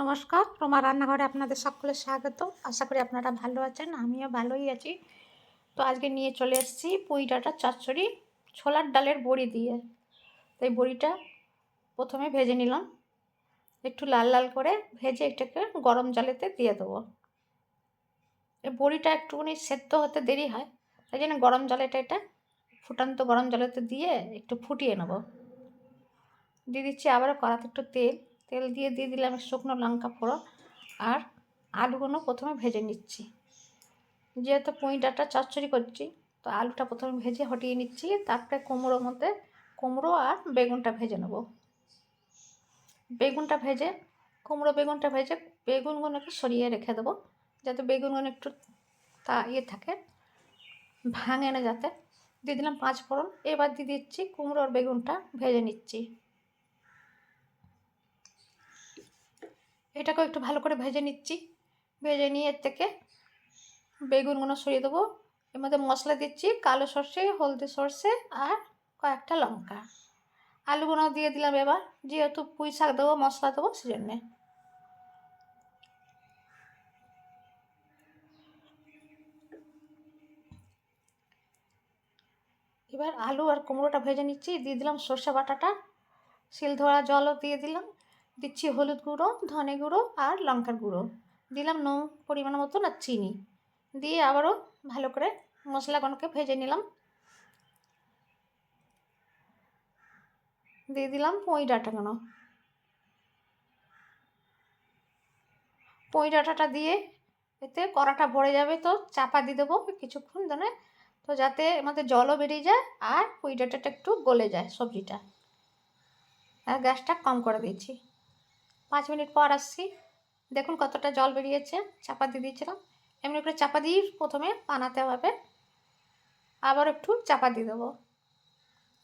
নমস্কার রোমা রান্নাঘরে আপনাদের সকলের স্বাগত। আশা করি আপনারা ভালো আছেন, আমিও ভালোই আছি। তো আজকে নিয়ে চলে এসেছি পুঁই ডাঁটা চচ্চড়ি, ছোলার ডালের বড়ি দিয়ে। তো এই বড়িটা প্রথমে ভেজে নিলাম। একটু লাল লাল করে ভেজে এটাকে গরম জলেতে দিয়ে দেবো। এই বড়িটা একটুখানি সেদ্ধ হতে দেরি হয়, তাই জন্য গরম জলেটা এটা ফুটান্ত গরম জলেতে দিয়ে একটু ফুটিয়ে নেব। দিয়ে দিচ্ছি আবারও কড়াতে একটু তেল। তেল দিয়ে দিয়ে দিলাম শুকনো লঙ্কা ফোড়ন আর আলুগুলো প্রথমে ভেজে নিচ্ছি। যেহেতু পুঁই ডাঁটা চচ্চড়ি করছি, তো আলুটা প্রথমে ভেজে হটিয়ে নিচ্ছি, তারপরে কুমড়োর মধ্যে কুমড়ো আর বেগুনটা ভেজে নেব। বেগুনটা ভেজে, কুমড়ো বেগুনটা ভেজে বেগুনগুলোকে সরিয়ে রেখে দেবো, যাতে বেগুনগুলো একটু তা ইয়ে থাকে, ভাঙে না যাতে। দিয়ে দিলাম পাঁচ ফোড়ন, এবার দিয়ে দিচ্ছি কুমড়ো আর বেগুনটা ভেজে নিচ্ছি। এটাকেও একটু ভালো করে ভেজে নিচ্ছি। ভেজে নিয়ে এর থেকে বেগুনগুলো সরিয়ে দেবো। এর মধ্যে মশলা দিচ্ছি, কালো সর্ষে, হলদি সর্ষে আর কয়েকটা লঙ্কা। আলুগুলো দিয়ে দিলাম এবার, যেহেতু পুঁই শাক দেবো, মশলা দেবো সেজন্যে। এবার আলু আর কুমড়োটা ভেজে নিচ্ছি, দিয়ে দিলাম সর্ষে বাটাটা। শিল ধরা জলও দিয়ে দিলাম। দিচ্ছি হলুদ গুঁড়ো, ধনে গুঁড়ো আর লঙ্কার গুঁড়ো। দিলাম নুন, পরিমাণ মতন আর চিনি। দিয়ে আবারও ভালো করে মশলাগুলোকে ভেজে নিলাম। দিয়ে দিলাম পুঁই ডাঁটাগুলো পুঁই ডাঁটাটা দিয়ে এতে কড়াটা ভরে যাবে তো চাপা দিয়ে দেবো কিছুক্ষণ ধরে। তো যাতে আমাদের জলও বেরিয়ে যায় আর পুঁই ডাঁটাটা একটু গলে যায় সবজিটা। আর গ্যাসটা কম করে দিয়েছি পাঁচ মিনিট পর আসছি। দেখুন কতটা জল বেরিয়েছে, চাপা দিয়ে দিয়েছিলাম। এমনি করে চাপা দিয়ে প্রথমে বানাতে হবে। আবার একটু চাপা দিয়ে দেবো,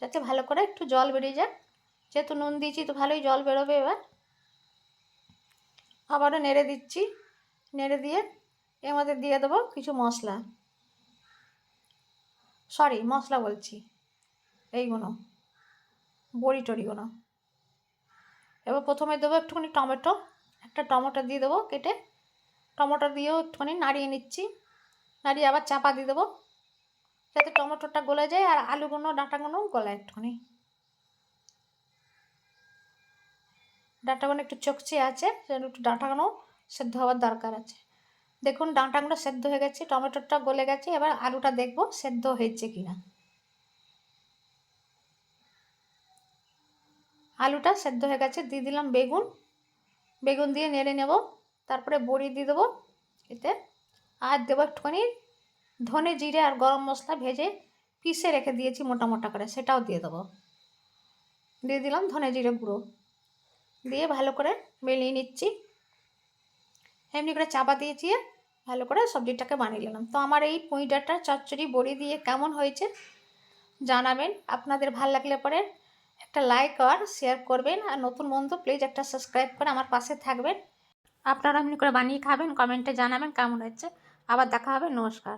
যাতে ভালো করে একটু জল বেরিয়ে যায়। যেহেতু নুন দিয়েছি তো ভালোই জল বেরোবে এবার। আবারও নেড়ে দিচ্ছি, নেড়ে দিয়ে এর মধ্যে দিয়ে দেবো কিছু মশলা। সরি মশলা বলছি, এইগুলো, বড়ি টড়িগুলো। এবার প্রথমে দেবো একটুখানি টমেটো, একটা টমেটো দিয়ে দেবো কেটে। টমেটো দিয়েও একটুখানি নাড়িয়ে নিচ্ছি। নাড়িয়ে আবার চাপা দিয়ে দেবো। যাতে টমেটোটা গলে যায় আর আলুগুলো ডাঁটাগুলো গলায় একটুখানি। ডাঁটাগুলো একটু চকচে আছে, সেজন্য একটু ডাঁটাগুলো সেদ্ধ হওয়ার দরকার আছে। দেখুন ডাঁটাগুলো সেদ্ধ হয়ে গেছে, টমেটোটা গলে গেছে, এবার আলুটা দেখব সেদ্ধ হয়েছে কিনা। আলুটা সেদ্ধ হয়ে গেছে, দিয়ে দিলাম বেগুন। বেগুন দিয়ে নেড়ে নেব, তারপরে বড়ি দিয়ে দেবো এতে। আর দেবো একটুখানি ধনে জিরে আর গরম মশলা ভেজে পিষে রেখে দিয়েছি মোটা মোটা করে, সেটাও দিয়ে দেবো। দিয়ে দিলাম ধনে জিরে গুঁড়ো। দিয়ে ভালো করে মেলিয়ে নিচ্ছি। এমনি করে চাপা দিয়েছি, ভালো করে সবজিটাকে বানিয়ে নিলাম। তো আমার এই পুঁই ডাঁটার চচ্চড়ি, বড়ি দিয়ে কেমন হয়েছে জানাবেন। আপনাদের ভালো লাগলে পরে একটা লাইক আর শেয়ার করবেন। আর নতুন বন্ধু প্লিজ একটা সাবস্ক্রাইব করে আমার পাশে থাকবেন। আপনারা এমনি করে বানিয়ে খাবেন কমেন্টে জানাবেন কেমন হচ্ছে আবার দেখা হবে, নমস্কার।